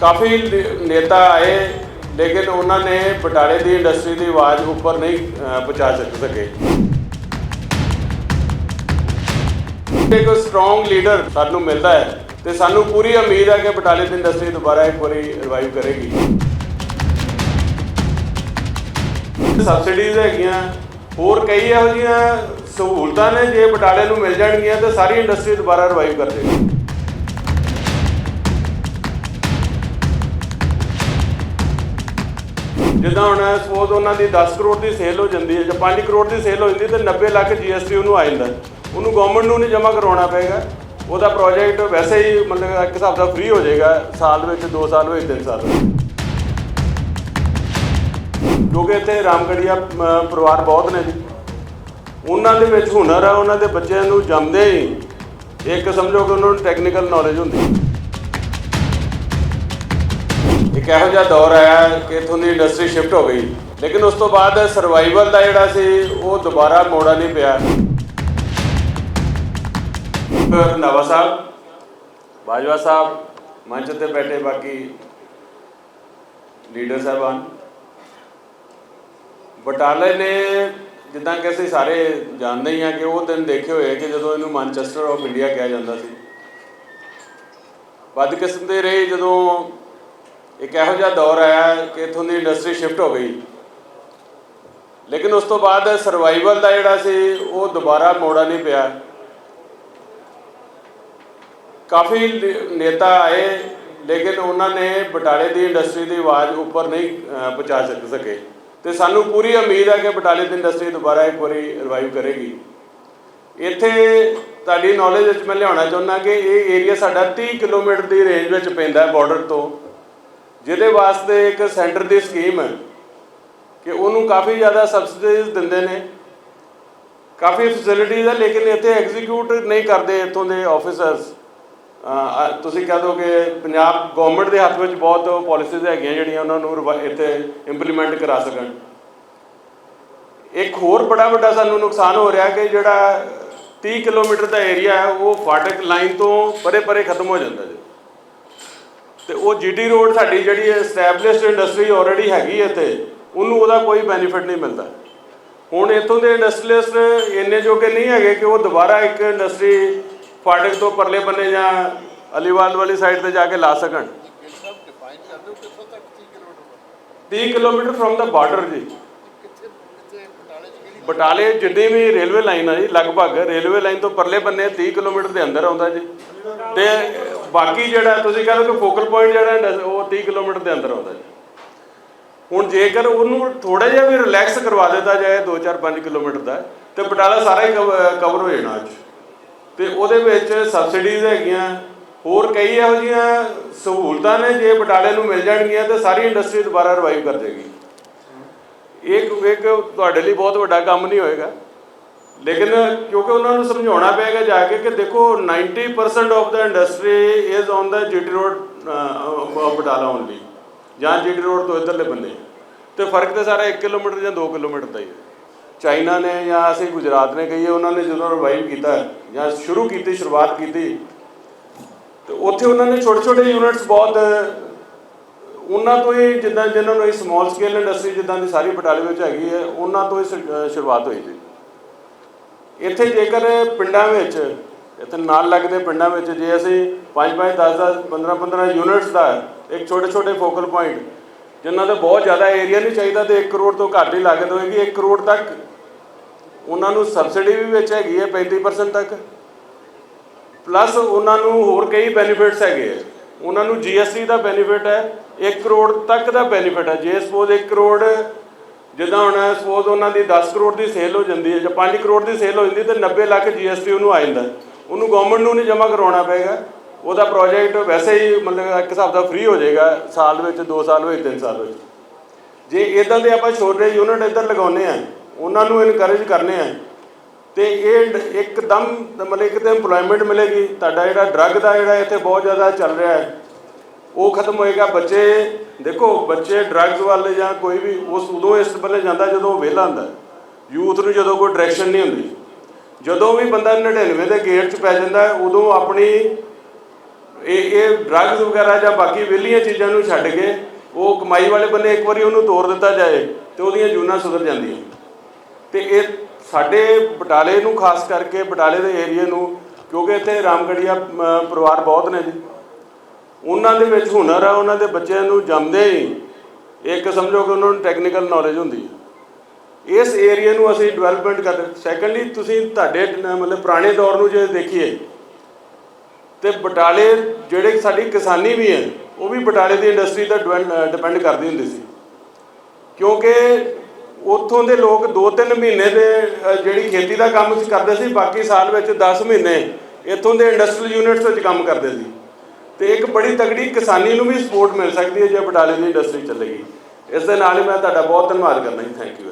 ਕਾਫੀ ਨੇਤਾ ਆਏ, ਲੇਕਿਨ ਉਹਨਾਂ ਨੇ ਬਟਾਲੇ ਦੀ ਇੰਡਸਟਰੀ ਦੀ ਆਵਾਜ਼ ਉੱਪਰ ਨਹੀਂ ਪਹੁੰਚਾ ਸਕੇ ਇੱਕ ਸਟਰੋਂਗ ਲੀਡਰ ਸਾਨੂੰ ਮਿਲਦਾ ਹੈ ਤੇ ਸਾਨੂੰ ਪੂਰੀ ਉਮੀਦ ਹੈ ਕਿ ਬਟਾਲੇ ਦੀ ਇੰਡਸਟਰੀ ਦੁਬਾਰਾ ਇੱਕ ਵਾਰੀ ਰਿਵਾਈਵ ਕਰੇਗੀ। ਸਬਸਿਡੀਜ਼ ਹੈਗੀਆਂ, ਹੋਰ ਕਈ ਇਹੋ ਜਿਹੀਆਂ ਸਹੂਲਤਾਂ ਨੇ ਜੇ ਬਟਾਲੇ ਨੂੰ ਮਿਲ ਜਾਣਗੀਆਂ, ਤਾਂ ਸਾਰੀ ਇੰਡਸਟਰੀ ਦੁਬਾਰਾ ਰਿਵਾਈਵ ਕਰ ਜਾਏਗੀ ਜਿੱਦਾਂ ਹੁਣ ਸਪੋਜ਼ ਉਹਨਾਂ ਦੀ 10 ਕਰੋੜ ਦੀ ਸੇਲ ਹੋ ਜਾਂਦੀ ਹੈ ਜਾਂ 5 ਕਰੋੜ ਦੀ ਸੇਲ ਹੋ ਜਾਂਦੀ ਹੈ ਤੇ 90 ਲੱਖ ਜੀਐਸਟੀ ਉਹਨੂੰ ਆ ਜਾਂਦਾ। ਉਹਨੂੰ ਗਵਰਨਮੈਂਟ ਨੂੰ ਨਹੀਂ ਜਮ੍ਹਾਂ ਕਰਵਾਉਣਾ ਪਏਗਾ। ਉਹਦਾ ਪ੍ਰੋਜੈਕਟ ਵੈਸੇ ਹੀ ਮਤਲਬ ਇੱਕ ਹਿਸਾਬ ਦਾ ਫ੍ਰੀ ਹੋ ਜਾਏਗਾ, ਸਾਲ ਵਿੱਚ 2 ਸਾਲ ਵਿੱਚ 3 ਸਾਲ ਵਿੱਚ। ਕਿਉਂਕਿ ਇੱਥੇ ਰਾਮਗੜੀਆ ਪਰਿਵਾਰ ਬਹੁਤ ਨੇ ਜੀ। ਉਹਨਾਂ ਦੇ ਵਿੱਚ ਹੁਨਰ ਆ, ਉਹਨਾਂ ਦੇ ਬੱਚਿਆਂ ਨੂੰ ਜੰਮਦੇ ਹੀ ਇੱਕ ਸਮਝੋ ਕਿ ਉਹਨਾਂ ਨੂੰ ਟੈਕਨੀਕਲ ਨੌਲੇਜ ਹੁੰਦੀ। ਇੱਕ ਇਹੋ ਜਿਹਾ ਦੌਰ ਆਇਆ ਕਿ ਇੱਥੋਂ ਦੀ ਇੰਡਸਟਰੀ ਸ਼ਿਫਟ ਹੋ ਗਈ? ਲੇਕਿਨ ਉਸ ਤੋਂ ਬਾਅਦ ਸਰਵਾਈਵਲ ਦਾ ਜਿਹੜਾ ਸੀ, ਉਹ ਦੁਬਾਰਾ ਮੋੜਾ ਨਹੀਂ ਪਿਆ। ਨਵਾਂ ਸਾਹਿਬ ਬਾਜਵਾ ਸਾਹਿਬ, ਮੰਚ ਤੇ ਬੈਠੇ ਬਾਕੀ ਲੀਡਰ ਸਾਹਿਬਾਨ। ਬਟਾਲੇ ਨੇ ਜਿੱਦਾਂ ਕਿ ਅਸੀਂ ਸਾਰੇ ਜਾਣਦੇ ਹੀ ਹਾਂ ਕਿ ਉਹ ਦਿਨ ਦੇਖੇ ਹੋਏ ਕਿ ਜਦੋਂ ਇਹਨੂੰ ਮਾਨਚੈਸਟਰ ਆਫ ਇੰਡੀਆ ਕਿਹਾ ਜਾਂਦਾ ਸੀ। ਬਦਕਿਸਮਤੀ ਦੇ ਰਹੀ ਜਦੋਂ ਇੱਕ ਇਹੋ ਜਿਹਾ ਦੌਰ ਆਇਆ ਕਿ ਇੱਥੋਂ ਦੀ ਇੰਡਸਟਰੀ ਸ਼ਿਫਟ ਹੋ ਗਈ। ਲੇਕਿਨ ਉਸ ਤੋਂ ਬਾਅਦ ਸਰਵਾਈਵਲ ਦਾ ਜਿਹੜਾ ਸੀ, ਉਹ ਦੁਬਾਰਾ ਮੋੜਾ ਨਹੀਂ ਪਿਆ। ਕਾਫੀ ਨੇਤਾ ਆਏ, ਲੇਕਿਨ ਉਹਨਾਂ ਨੇ ਬਟਾਲੇ ਦੀ ਇੰਡਸਟਰੀ ਦੀ ਆਵਾਜ਼ ਉੱਪਰ ਨਹੀਂ ਪਹੁੰਚਾ ਸਕੇ ਤੇ ਸਾਨੂੰ ਪੂਰੀ ਉਮੀਦ ਹੈ ਕਿ ਬਟਾਲੇ ਦੀ ਇੰਡਸਟਰੀ ਦੁਬਾਰਾ ਇੱਕ ਵਾਰੀ ਰਿਵਾਈਵ ਕਰੇਗੀ। ਇੱਥੇ ਤੁਹਾਡੀ ਨੌਲੇਜ ਵਿੱਚ ਮੈਂ ਲਿਆਉਣਾ ਚਾਹੁੰਦਾ ਕਿ ਇਹ ਏਰੀਆ ਸਾਡਾ 30 ਕਿਲੋਮੀਟਰ ਦੀ ਰੇਂਜ ਵਿੱਚ ਪੈਂਦਾ ਹੈ ਬਾਰਡਰ ਤੋਂ। ਜਿਹਦੇ ਵਾਸਤੇ ਇੱਕ ਸੈਂਟਰ ਦੀ ਸਕੀਮ ਹੈ ਕਿ ਉਹਨੂੰ ਕਾਫੀ ਜ਼ਿਆਦਾ ਸਬਸਿਡੀਜ਼ ਦਿੰਦੇ ਨੇ। ਕਾਫੀ ਫੈਸਿਲਿਟੀਜ਼ ਹੈ, ਲੇਕਿਨ ਇੱਥੇ ਐਗਜ਼ੀਕਿਊਟ ਨਹੀਂ ਕਰਦੇ ਇੱਥੋਂ ਦੇ ਆਫੀਸਰਸ ਤੁਸੀਂ ਕਹਿ ਦੋ ਕਿ ਪੰਜਾਬ ਗਵਰਨਮੈਂਟ ਦੇ ਹੱਥ ਵਿੱਚ ਬਹੁਤ ਪਾਲਿਸੀਜ਼ ਹੈਗੀਆਂ ਜਿਹੜੀਆਂ ਉਹਨਾਂ ਨੂੰ ਰਿਵਾ- ਇੱਥੇ ਇੰਪਲੀਮੈਂਟ ਕਰਾ ਸਕਣ। ਇੱਕ ਹੋਰ ਬੜਾ ਵੱਡਾ ਸਾਨੂੰ ਨੁਕਸਾਨ ਹੋ ਰਿਹਾ ਕਿ ਜਿਹੜਾ 30 ਕਿਲੋਮੀਟਰ ਦਾ ਏਰੀਆ ਹੈ, ਉਹ ਫਾਟਕ ਲਾਈਨ ਤੋਂ ਪਰੇ ਪਰੇ ਖਤਮ ਹੋ ਜਾਂਦਾ ਜੀ। ਤੇ ਉਹ ਜੀਟੀ ਰੋਡ ਸਾਡੀ ਜਿਹੜੀ ਐਸਟੈਬਲਿਸ਼ਡ ਇੰਡਸਟਰੀ ਆਲਰੇਡੀ ਹੈਗੀ ਹੈ ਇੱਥੇ ਉਹਨੂੰ ਉਹਦਾ ਕੋਈ ਬੈਨੀਫਿਟ ਨਹੀਂ ਮਿਲਦਾ। ਹੁਣ ਇੱਥੋਂ ਦੇ ਇੰਡਸਟਰੀਅਲਿਸਟ ਇੰਨੇ ਜੋਗੇ ਨਹੀਂ ਹੈਗੇ ਕਿ ਉਹ ਦੁਬਾਰਾ ਇੱਕ ਇੰਡਸਟਰੀ ਫਾਟਕ ਤੋਂ ਪਰਲੇ ਬੰਨੇ ਜਾਂ ਅਲੀਵਾਲ ਵਾਲੀ ਸਾਈਡ ਤੇ ਜਾ ਕੇ ਲਾ ਸਕਣ। 30 ਕਿਲੋਮੀਟਰ ਫਰੋਮ ਦਾ ਬਾਰਡਰ ਜੀ। ਬਟਾਲੇ ਜਿੰਨੀ ਵੀ ਰੇਲਵੇ ਲਾਈਨ ਆ ਜੀ, ਲਗਭਗ ਰੇਲਵੇ ਲਾਈਨ ਤੋਂ ਪਰਲੇ ਬੰਨੇ 30 ਕਿਲੋਮੀਟਰ ਦੇ ਅੰਦਰ ਆਉਂਦਾ ਜੀ। ਤੇ ਬਾਕੀ ਜਿਹੜਾ ਤੁਸੀਂ ਕਹਿੰਦੇ ਕਿ ਫੋਕਲ ਪੁਆਇੰਟ ਜਿਹੜਾ ਇੰਡਸ- ਉਹ 30 ਕਿਲੋਮੀਟਰ ਦੇ ਅੰਦਰ ਆਉਂਦਾ ਜੀ। ਹੁਣ ਜੇਕਰ ਉਹਨੂੰ ਥੋੜਾ ਜਿਹਾ ਵੀ ਰਿਲੈਕਸ ਕਰਵਾ ਦਿੱਤਾ ਜਾਏ 2-4 5 ਕਿਲੋਮੀਟਰ ਦਾ, ਤੇ ਬਟਾਲਾ ਸਾਰਾ ਹੀ ਕਵਰ ਹੋ ਜਾਣਾ ਅੱਜ। ਤੇ ਉਹਦੇ ਵਿੱਚ ਸਬਸਿਡੀਜ਼ ਹੈਗੀਆਂ, ਹੋਰ ਕਈ ਇਹੋ ਜਿਹੀਆਂ ਸਹੂਲਤਾਂ ਨੇ, ਜੇ ਬਟਾਲੇ ਨੂੰ ਮਿਲ ਜਾਣਗੀਆਂ, ਤੇ ਸਾਰੀ ਇੰਡਸਟਰੀ ਦੁਬਾਰਾ ਰਿਵਾਈਵ ਕਰ ਜਾਏਗੀ ਇੱਕ ਇੱਕ ਤੁਹਾਡੇ ਲਈ ਬਹੁਤ ਵੱਡਾ ਕੰਮ ਨਹੀਂ ਹੋਏਗਾ। ਲੇਕਿਨ ਕਿਉਂਕਿ ਉਹਨਾਂ ਨੂੰ ਸਮਝਾਉਣਾ ਪਏਗਾ ਜਾ ਕੇ ਕਿ ਦੇਖੋ 90% of the industry is on the GT road Batala only ਜਾਂ ਜੀਟੀ ਰੋਡ ਤੋਂ ਇਧਰਲੇ ਬੰਨੇ ਤੇ ਫ਼ਰਕ ਤੇ ਸਾਰਾ 1 ਕਿਲੋਮੀਟਰ ਜਾਂ 2 ਕਿਲੋਮੀਟਰ ਦਾ ਹੀ ਹੈ। ਚਾਈਨਾ ਨੇ ਜਾਂ ਅਸੀਂ ਗੁਜਰਾਤ ਨੇ ਕਹੀਏ ਉਹਨਾਂ ਨੇ ਜਦੋਂ ਰਿਵਾਈਵ ਕੀਤਾ ਜਾਂ ਸ਼ੁਰੂ ਕੀਤੀ ਸ਼ੁਰੂਆਤ ਕੀਤੀ ਤੇ ਉੱਥੇ ਉਹਨਾਂ ਨੇ ਛੋਟੇ ਛੋਟੇ ਯੂਨਿਟਸ ਬਹੁਤ ਉਹਨਾਂ ਤੋਂ ਹੀ ਜਿੱਦਾਂ ਜਿਨ੍ਹਾਂ ਨੂੰ ਇਹ ਸਮਾਲ ਸਕੇਲ ਇੰਡਸਟਰੀ ਜਿੱਦਾਂ ਦੀ ਸਾਰੀ ਬਟਾਲੇ ਵਿੱਚ ਹੈਗੀ ਹੈ, ਉਹਨਾਂ ਤੋਂ ਹੀ ਸ਼ੁ- ਸ਼ੁਰੂਆਤ ਹੋਈ ਸੀ। ਇੱਥੇ ਜੇਕਰ ਪਿੰਡਾਂ ਵਿੱਚ, ਇੱਥੇ ਨਾਲ ਲੱਗਦੇ ਪਿੰਡਾਂ ਵਿੱਚ ਜੇ ਅਸੀਂ 5 5 10 10 15 15 ਯੂਨਿਟਸ ਦਾ ਇੱਕ ਛੋਟੇ ਛੋਟੇ ਫੋਕਲ ਪੁਆਇੰਟ ਜਿਨ੍ਹਾਂ ਦਾ ਬਹੁਤ ਜ਼ਿਆਦਾ ਏਰੀਆ ਨਹੀਂ ਚਾਹੀਦਾ ਤੇ 1 ਕਰੋੜ ਤੋਂ ਘੱਟ ਹੀ ਲਾਗਤ ਹੋਏਗੀ 1 ਕਰੋੜ ਤੱਕ ਉਹਨਾਂ ਨੂੰ ਸਬਸਿਡੀ ਵੀ ਵਿੱਚ ਹੈਗੀ ਹੈ 35% ਤੱਕ। ਪਲੱਸ ਉਹਨਾਂ ਨੂੰ ਹੋਰ ਕਈ ਬੈਨੀਫਿਟਸ ਹੈਗੇ ਆ। ਉਹਨਾਂ ਨੂੰ ਜੀਐਸਟੀ ਦਾ ਬੈਨੀਫਿਟ ਹੈ 1 ਕਰੋੜ ਤੱਕ ਦਾ ਬੈਨੀਫਿਟ ਹੈ। ਜੇ ਸਪੋਜ਼ 1 ਕਰੋੜ, ਜਿੱਦਾਂ ਹੁਣ ਸਪੋਜ਼ ਉਹਨਾਂ ਦੀ 10 ਕਰੋੜ ਦੀ ਸੇਲ ਹੋ ਜਾਂਦੀ ਹੈ ਜਾਂ 5 ਕਰੋੜ ਦੀ ਸੇਲ ਹੋ ਜਾਂਦੀ ਹੈ, ਤੇ 90 ਲੱਖ ਜੀਐਸਟੀ ਉਹਨੂੰ ਆ ਜਾਂਦਾ ਉਹਨੂੰ ਗਵਰਨਮੈਂਟ ਨੂੰ ਨਹੀਂ ਜਮ੍ਹਾਂ ਕਰਵਾਉਣਾ ਪਏਗਾ। ਉਹਦਾ ਪ੍ਰੋਜੈਕਟ ਵੈਸੇ ਹੀ ਮਤਲਬ ਇੱਕ ਹਿਸਾਬ ਦਾ ਫ੍ਰੀ ਹੋ ਜਾਏਗਾ, ਸਾਲ ਵਿੱਚ 2 ਸਾਲ ਵਿੱਚ 3 ਸਾਲ ਵਿੱਚ। ਜੇ ਇਦਾਂ ਦੇ ਆਪਾਂ ਛੋਟੇ ਯੂਨਿਟ ਇੱਧਰ ਲਗਾਉਨੇ ਆ ਉਹਨਾਂ ਨੂੰ ਇਨਕਰੇਜ ਕਰਨੇ ਆ ਤੇ ਇਹ ਡ- ਇੱਕਦਮ ਮਤਲਬ ਇੱਕ ਤੇ EMPLOYMENT ਮਿਲੇਗੀ। ਤੁਹਾਡਾ ਜਿਹੜਾ ਡਰੱਗ ਦਾ ਜਿਹੜਾ ਇੱਥੇ ਬਹੁਤ ਜ਼ਿਆਦਾ ਚੱਲ ਰਿਹਾ ਹੈ, ਉਹ ਖਤਮ ਹੋਏਗਾ। ਬੱਚੇ, ਦੇਖੋ, ਬੱਚੇ ਡਰੱਗਸ ਵੱਲ ਜਾਂ ਕੋਈ ਵੀ ਉਸ ਉਦੋਂ ਇਸ ਵੱਲੇ ਜਾਂਦਾ ਜਦੋਂ ਵਿਹਲਾ ਹੁੰਦਾ। ਯੂਥ ਨੂੰ ਜਦੋਂ ਕੋਈ ਡਾਇਰੈਕਸ਼ਨ ਨਹੀਂ ਹੁੰਦੀ। ਜਦੋਂ ਵੀ ਬੰਦਾ 99 ਦੇ ਗੇਟ 'ਚ ਪੈ ਜਾਂਦਾ, ਉਦੋਂ ਆਪਣੀ ਇਹ ਇਹ ਡਰੱਗਸ ਵਗੈਰਾ ਜਾਂ ਬਾਕੀ ਵਿਹਲੀਆਂ ਚੀਜ਼ਾਂ ਨੂੰ ਛੱਡ ਕੇ ਉਹ ਕਮਾਈ ਵਾਲੇ ਬੰਨੇ ਇੱਕ ਵਾਰੀ ਉਹਨੂੰ ਤੋੜ ਦਿੱਤਾ ਜਾਏ ਤੇ ਉਹਦੀਆਂ ਜੂਨਾਂ ਸੁਧਰ ਜਾਂਦੀਆਂ। ਤੇ ਇਹ ਸਾਡੇ ਬਟਾਲੇ ਨੂੰ ਖਾਸ ਕਰਕੇ ਬਟਾਲੇ ਦੇ ਏਰੀਆ ਨੂੰ, ਕਿਉਂਕਿ ਇੱਥੇ ਰਾਮਗੜੀਆ ਪਰਿਵਾਰ ਬਹੁਤ ਨੇ ਜੀ। ਉਹਨਾਂ ਦੇ ਵਿੱਚ ਹੁਨਰ ਆ, ਉਹਨਾਂ ਦੇ ਬੱਚਿਆਂ ਨੂੰ ਜੰਮਦੇ ਹੀ ਇੱਕ ਸਮਝੋ ਕਿ ਉਹਨਾਂ ਨੂੰ ਟੈਕਨੀਕਲ ਨੌਲੇਜ ਹੁੰਦੀ ਹੈ ਇਸ ਏਰੀਆ ਨੂੰ ਅਸੀਂ ਡਿਵੈਲਪਮੈਂਟ ਕਰ ਸੈਕੰਡਲੀ ਤੁਸੀਂ ਤੁਹਾਡੇ, ਮਤਲਬ ਪੁਰਾਣੇ ਦੌਰ ਨੂੰ ਜੇ ਦੇਖੀਏ, ਤੇ ਬਟਾਲੇ ਜਿਹੜੇ ਸਾਡੀ ਕਿਸਾਨੀ ਵੀ ਹੈ, ਉਹ ਵੀ ਬਟਾਲੇ ਦੀ ਇੰਡਸਟਰੀ ਤੇ ਡਿਪੈਂਡ ਕਰਦੀ ਹੁੰਦੀ ਸੀ। ਕਿਉਂਕਿ ਉੱਥੋਂ ਦੇ ਲੋਕ 2-3 ਮਹੀਨੇ ਦੇ ਜਿਹੜੀ ਖੇਤੀ ਦਾ ਕੰਮ ਕਰਦੇ ਸੀ, ਬਾਕੀ ਸਾਲ ਵਿੱਚ 10 ਮਹੀਨੇ ਇੱਥੋਂ ਦੇ ਇੰਡਸਟਰੀਅਲ ਯੂਨਿਟਸ ਵਿੱਚ ਕੰਮ ਕਰਦੇ ਸੀ। ਤੇ ਇੱਕ ਬੜੀ ਤਗੜੀ ਕਿਸਾਨੀ ਨੂੰ ਵੀ ਸਪੋਰਟ ਮਿਲ ਸਕਦੀ ਹੈ ਜੇ ਬਟਾਲੇ ਦੀ ਇੰਡਸਟਰੀ ਚੱਲੇਗੀ। ਇਸ ਦੇ ਨਾਲ ਹੀ ਮੈਂ ਤੁਹਾਡਾ ਬਹੁਤ ਧੰਨਵਾਦ ਕਰਨਾ ਜੀ। Thank you